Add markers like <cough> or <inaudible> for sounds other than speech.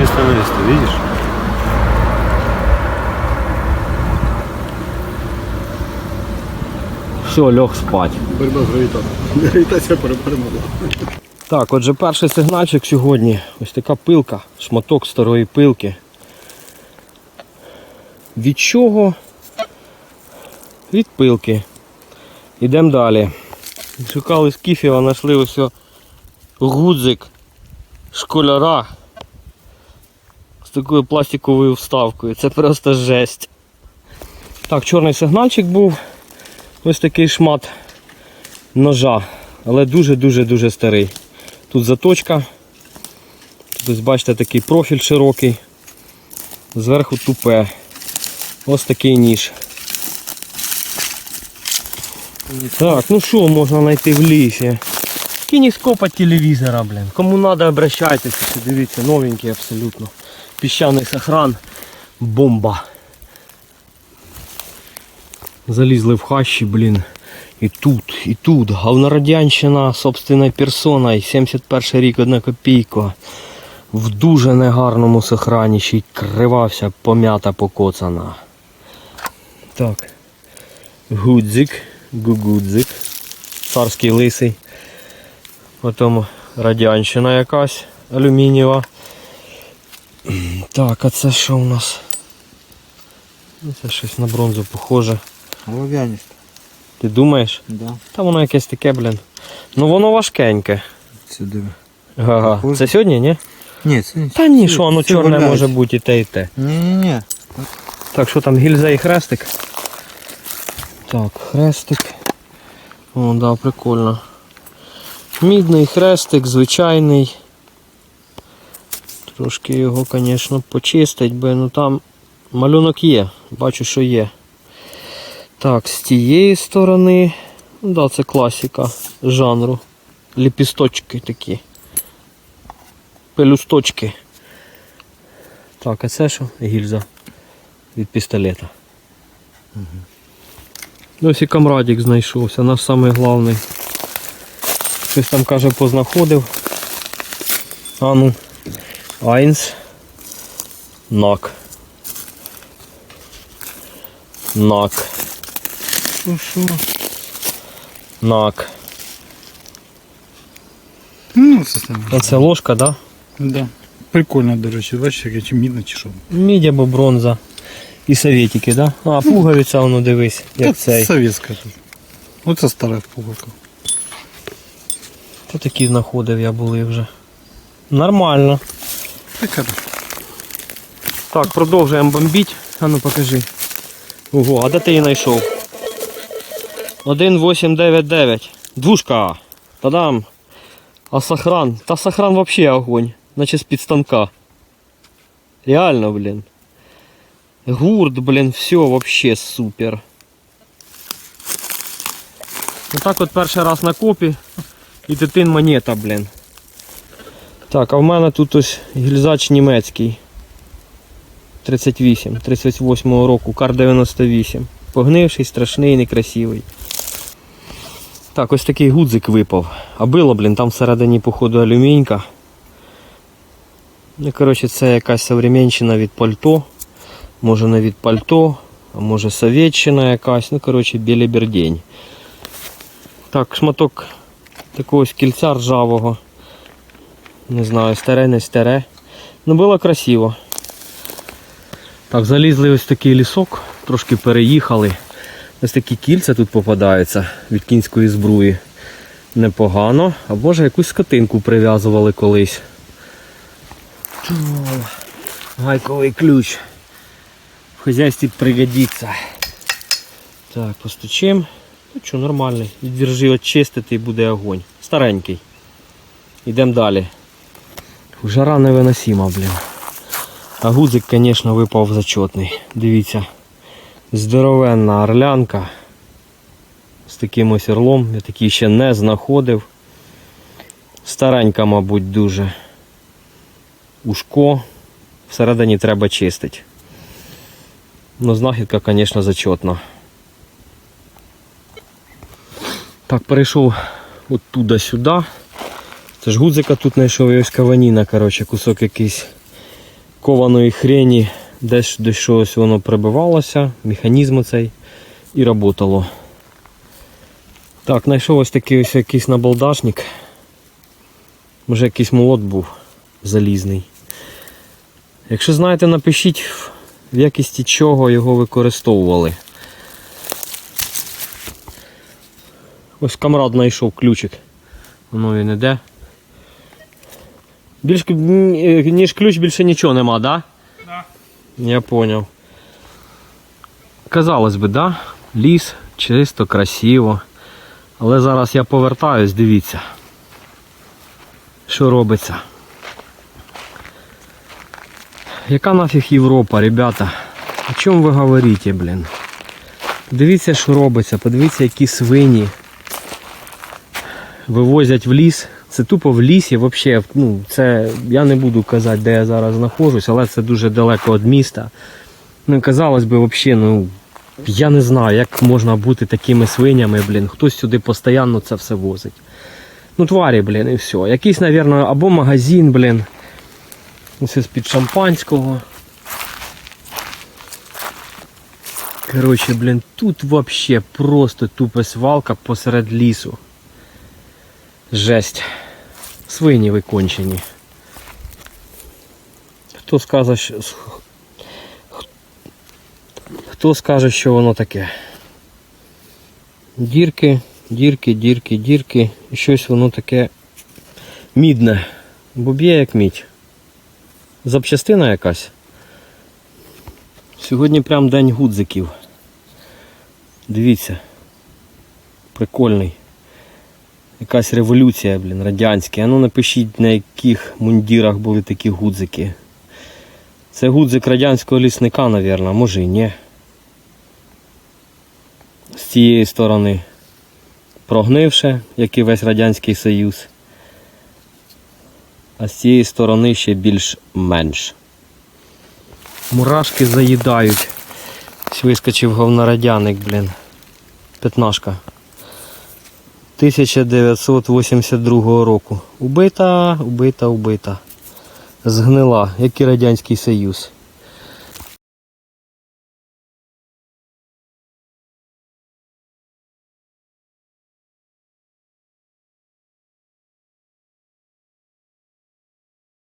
вместо места, видишь? Все, льох спать. Боротьба з гравітацією. <laughs> Гравітація перемогла. Так, отже, перший сигнальчик сьогодні. Ось така пилка, шматок старої пилки. Від чого? Від пилки. Йдемо далі. Шукали скіфіва, знайшли ось гудзик школяра з такою пластиковою вставкою. Це просто жесть. Так, чорний сигнальчик був. Ось такий шмат ножа, але дуже-дуже-дуже старий. Тут заточка. Тут ось бачите такий профіль широкий. Зверху тупе. Ось такий ніж. Так, ну що можна знайти в лісі? Кінескоп від телевізора, блін. Кому треба, обращайтеся. Дивіться, новенький абсолютно. Піщаний сохран. Бомба. Залізли в хащі, блін. І тут, і тут. Говнорадянщина собственною персоною. 71 рік, одна копійка. В дуже негарному сохрані, ще й кривався, пом'ята, покоцана. Так. Гудзик, гугудзик. Царський лисий. Потім радянщина якась алюмінієва. Так, а це що у нас? Ну, Це щось на бронзу похоже. Олов'яністо. Ти думаєш? Да. Та воно якесь таке, блін. Ну воно важкеньке. Сюди. Ага. Похоже. Це сьогодні, ні? Ні, це не Та ні, що воно чорне валяється. може бути і те, і те. Ні-ні-ні. Так, що там, гільза і хрестик? Так, хрестик. О, да, прикольно. Мідний хрестик, звичайний. Трошки його, звісно, почистить, бо ну там малюнок є. Бачу, що є. Так, з тієї сторони. Ну да, це класика жанру. Ліпісточки такі. Пелюсточки. Так, а це що? Гільза від пістолета. Ось і камрадик знайшовся, наш самий головний. Щось там каже познаходив. А ну. Айнс. Нак. Нак. Що, що? Нак. Ну, це саме. Оце ложка, да? Да. Прикольно, до речі, бачиш, чи мідно, чи що. Мідь або бронза. І советики, да? А, пуговиця, воно дивись, як Та цей. Совєтська тут. Оце стара пугалка. Та такі знаходив я були вже. Нормально. Так, продовжуємо бомбити. А ну покажи. Ого, а де ти її знайшов? 1899. Двушка. Та-дам. А сохран? Та сохран вообще огонь. Наче з-під станка. Реально, блін. Гурт, блін, все вообще супер. Отак от перший раз на копі. І титин монета, блін. Так, а в мене тут ось гільзач німецький. 38, 38 року, кар 98. Погнивший, страшний, некрасивий. Так, ось такий гудзик випав. А било, блін, там всередині, походу, алюмінька. Ну, коротше, це якась современщина від пальто. Може не від пальто, а може совєтщина якась. Ну, коротше, білібердень. Так, шматок такого ось кільця ржавого. Не знаю, старе, не старе. Ну, було красиво. Так, залізли ось такий лісок, трошки переїхали. Ось такі кільця тут попадаються від кінської збруї. Непогано. А може якусь скотинку прив'язували колись. Гайковий ключ. В хазяйстві пригодиться. Так, постучим. Ну що, нормальний. Від віржі очистити і буде огонь. Старенький. Йдемо далі. Жара невиносима, блін. А гудзик, звісно, випав зачетний. Дивіться. Здоровенна орлянка. З таким ось орлом. Я такий ще не знаходив. Старенька, мабуть, дуже. Ушко. Всередині треба чистити. Ну, знахідка, звісно, зачетна. Так, перейшов от туди сюди. Це ж гудзика тут знайшов і ось каваніна, коротше, кусок якийсь кованої хрені, десь до щось воно прибивалося, механізм цей і працювало. Так, знайшов ось такий ось якийсь набалдашник. Може якийсь молот був залізний. Якщо знаєте, напишіть в якості чого його використовували. Ось камрад знайшов ключик. Воно він іде. Більш, ніж ключ більше нічого нема, да? Да. Я поняв. Казалось би, да? Ліс, чисто, красиво. Але зараз я повертаюсь, дивіться. Що робиться. Яка нафіг Європа, ребята? О чому ви говорите, блін? Дивіться, що робиться, подивіться, які свині вивозять в ліс. Це тупо в лісі, взагалі, ну, це я не буду казати, де я зараз знаходжусь, але це дуже далеко від міста. Ну, казалось би, взагалі, ну, я не знаю, як можна бути такими свинями, блін. Хтось сюди постійно це все возить. Ну, тварі, блін, і все. Якийсь, мабуть, або магазин, блін. Ось з-під шампанського. Коротше, блін, тут вообще просто тупо свалка посеред лісу. Жесть. Свині викончені. Хто скаже, що. Хто скаже, що воно таке? Дірки, дірки, дірки, дірки. І щось воно таке мідне. Бо б'є як мідь. Запчастина якась. Сьогодні прям день гудзиків. Дивіться. Прикольний. Якась революція, блін, радянська. А ну напишіть, на яких мундірах були такі гудзики. Це гудзик радянського лісника, мабуть, може і ні. З цієї сторони прогнивше, як і весь Радянський Союз. А з цієї сторони ще більш-менш. Мурашки заїдають. Вискочив говнорадяник, блін. П'ятнашка. 1982 року. Убита, убита, убита. Згнила, як і Радянський Союз.